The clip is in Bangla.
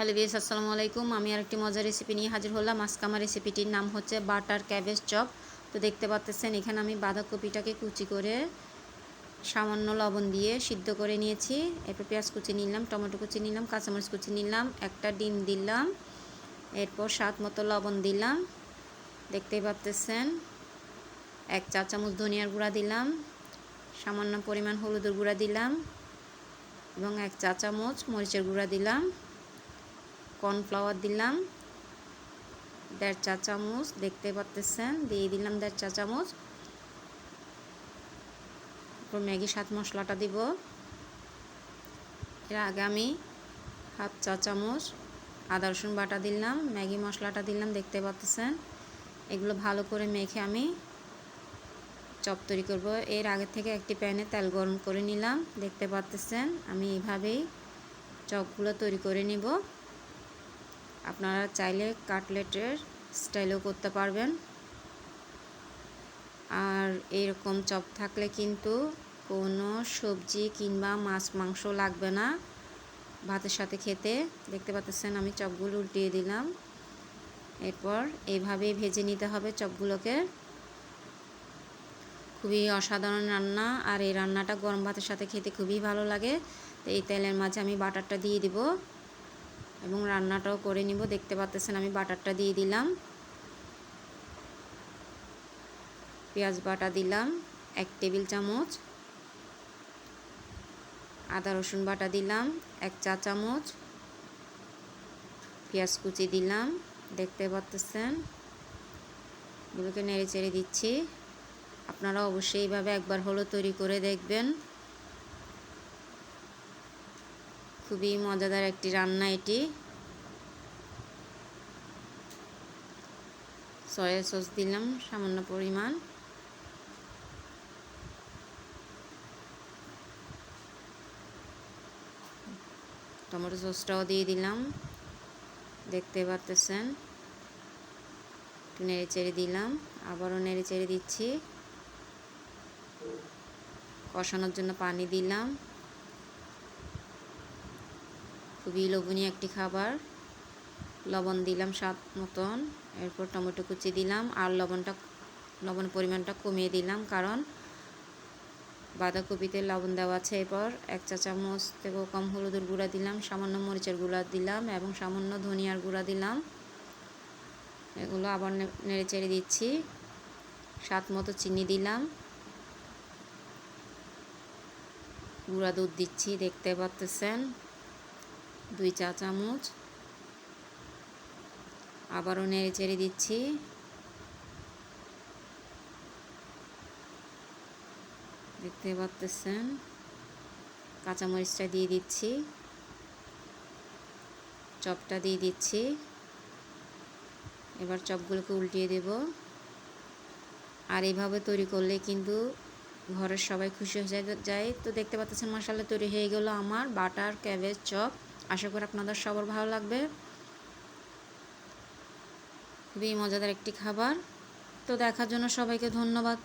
হ্যালো বিএস আসসালামু আলাইকুম। আমি আরেকটি মজার রেসিপি নিয়ে হাজির হলাম। আজকে আমার রেসিপিটির নাম হচ্ছে বাটার ক্যাবেজ চপ। তো দেখতে পাচ্ছেন, এখানে আমি বাঁধাকপিটাকে কুচি করে সামান্য লবণ দিয়ে সিদ্ধ করে নিয়েছি। এরপর পেঁয়াজ কুচি নিলাম, টমেটো কুচি নিলাম, কাঁচামরিচ কুচি নিলাম, একটা ডিম দিলাম, এরপর স্বাদ মতো লবণ দিলাম। দেখতেই পাচ্ছেন, এক চা চামচ ধনিয়ার গুঁড়া দিলাম, সামান্য পরিমাণ হলুদের গুঁড়া দিলাম এবং এক চা চামচ মরিচের গুঁড়া দিলাম। কর্নফ্লাওয়ার দিলাম। দেড় চা চামচ, দেখতে পাচ্তেছেন দিয়ে দিলাম দেড় চা চামচ। তারপর ম্যাগি সাত মশলাটা দিব। এর আগে আমি হাফ চা চামচ আদা রসুন বাটা দিলাম, ম্যাগি মশলাটা দিলাম, দেখতে পাচ্তেছেন এগুলো ভালো করে মেখে আমি চপ তৈরি করব। এর আগে থেকে একটি প্যানে তেল গরম করে নিলাম, দেখতে পাচ্তেছেন আমি এইভাবেই চপগুলো তৈরি করে নিব। আপনারা চাইলে কাটলেটের স্টাইলও করতে পারবেন। আর এরকম চপ থাকলে কিন্তু কোনো সবজি কিংবা মাছ, মাংস লাগবে না ভাতের সাথে খেতে। দেখতে পাচ্ছেন আমি চপগুলো উল্টিয়ে দিলাম। এরপর এইভাবেই ভেজে নিতে হবে চপগুলোকে। খুবই অসাধারণ রান্না, আর এই রান্নাটা গরম ভাতের সাথে খেতে খুবই ভালো লাগে। তো এই তেলের মাঝে আমি বাটারটা দিয়ে দিব। এবং রান্নাটাও করে নিব। দেখতে পাচ্ছেন আমি বাটারটা দিয়ে দিলাম। পেঁয়াজ বাটা দিলাম, এক টেবিল চামচ। আদা রসুন বাটা দিলাম, এক চা চামচ। পেঁয়াজ কুচি দিলাম, দেখতে পাচ্ছেন এগুলোকে নেড়ে চেড়ে দিচ্ছি। আপনারা অবশ্যই এইভাবে একবার হলো তৈরি করে দেখবেন। খুবই মজাদার একটি রান্না এটি। সয়া সস দিলাম, সামান্য পরিমাণ। টমেটো সসটাও দিয়ে দিলাম। দেখতে পারতেছেন? একটু নেড়ে চেড়ে দিলাম। আবারও নেড়ে চেড়ে দিচ্ছি। কষানোর জন্য পানি দিলাম। খুবই লোভনীয় একটি খাবার। লবণ দিলাম স্বাদ মতন। এরপর টমেটো কুচি দিলাম আর লবণটা, লবণ পরিমাণটা কমিয়ে দিলাম কারণ বাঁধাকপিতে লবণ দেওয়া আছে এরপর এক চা চামচ থেকেও কম হলুদের গুঁড়া দিলাম, সামান্য মরিচের গুঁড়া দিলাম এবং সামান্য ধনিয়ার গুঁড়া দিলাম। এগুলো আবার নেড়ে চেড়ে দিচ্ছি। স্বাদ মতো চিনি দিলাম। গুঁড়া দুধ দিচ্ছি, দেখতে পাচ্তেছেন। দুই চা চামচ। আবারও নেড়ে চেড়ে দিচ্ছি। দেখতে পাচ্তেছেন কাঁচামরিচটা দিয়ে দিচ্ছি। চপটা দিয়ে দিচ্ছি। এবার চপগুলোকে উল্টিয়ে দেব। আর এইভাবে তৈরি করলে কিন্তু ঘরের সবাই খুশি হয়ে যায়। তো দেখতে পাচ্ছেন মশালা তৈরি হয়ে গেল আমার বাটার, ক্যাবেজ, চপ। আশা করি আপনাদের সবার ভালো লাগবে। খুবই মজাদার একটি খাবার। তো দেখার জন্য সবাইকে ধন্যবাদ।